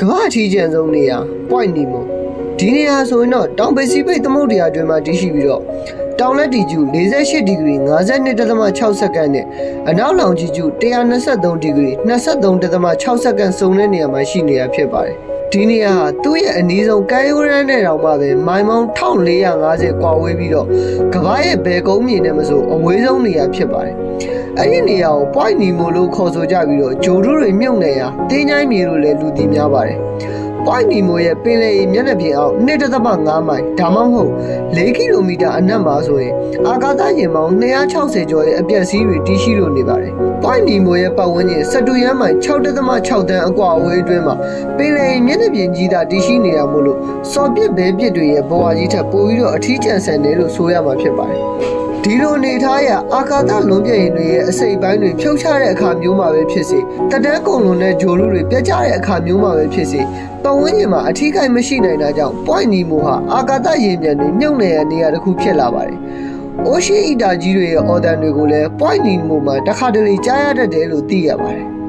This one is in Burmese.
ကမ္ဘာအထီးကျန်ဆုံးနေရာ point နီမိုဒီနေရာဆိုရင်တော့တောင်ပစိဖိတ်သမုဒ္ဒရာအတွင်းမှာတည်ရှိပြီးတော့တောင်လက်တီကျူ48ဒီဂရီ52.6စက္ကန့်နဲ့အနောက်လောင်ကြီးကျူ123ဒီဂရီ23.6စက္ကန့်စုံတဲ့နေရာမှာရှိနေတာဖြစ်ပါတယ် ဒီနေရာဟာသူ့ရဲ့အနီးဆုံးကဲရိုးရမ်းနဲ့တောင်မှပဲမိုင်ပေါင်း1450ကွာဝေးပြီးတော့ကမ္ဘာရဲ့ဘယ်ကုန်းမြေနဲ့မဆိုအဝေးဆုံးနေရာဖြစ်ပါတယ်။အဲ့ဒီနေရာကို point နီမိုလို့ခေါ်ဆိုကြပြီးတော့ဂျိုဒူတွေမြုပ်နေရာတင်းချိုင်းမြေလို့လည်းလူသိများပါတယ်။ point နီမိုရဲ့ပင်လယ်ရေမျက်နှာပြင်အောက်1.5မိုင်ဒါမှမဟုတ်4ကီလိုမီတာအနက်မှာဆိုရင်အာကာသယာဉ်ပေါင်း260ကျော်ရဲ့အပြည့်အစည်းတွေတည်ရှိလို့နေပါတယ်။ point နီမိုရဲ့ပတ်ဝန်းကျင်စတူရန်မိုင်6.6တန်းအကွာအဝေးအတွင်းမှာပင်လယ်ရေမျက်နှာပြင်ကြီးသာတည်ရှိနေရမို့လို့စော်ပစ်ဘဲပစ်တွေရဲ့ဘဝကြီးထက်ပိုပြီးတော့အထီးကျန်ဆန်တယ်လို့ဆိုရမှာဖြစ်ပါတယ်။ဒီလိုအနေထားရအာကာသလွန်ပြည့်ရင်တွေရဲ့အစိတ်အပိုင်းတွေဖြုတ်ချတဲ့အခါမျိုးမှာပဲဖြစ်စေတတန်းကုံလုံးတဲ့ဂျိုလူတွေပြတ်ကျတဲ့အခါမျိုးမှာပဲဖြစ်စေ ပတ်ဝန်းကျင်မှာအထီးကိုက်မရှိနိုင်တာကြောင့် point နီမိုဟာအာကာသရေမြန်တွေမြုပ်နေရနေရာတစ်ခုဖြစ်လာပါတယ်။ Ocean Eater ကြီးတွေရဲ့ order တွေကိုလည်း point နီမိုမှာတစ်ခါတလေကြားရတတ်တယ်လို့သိရပါတယ်။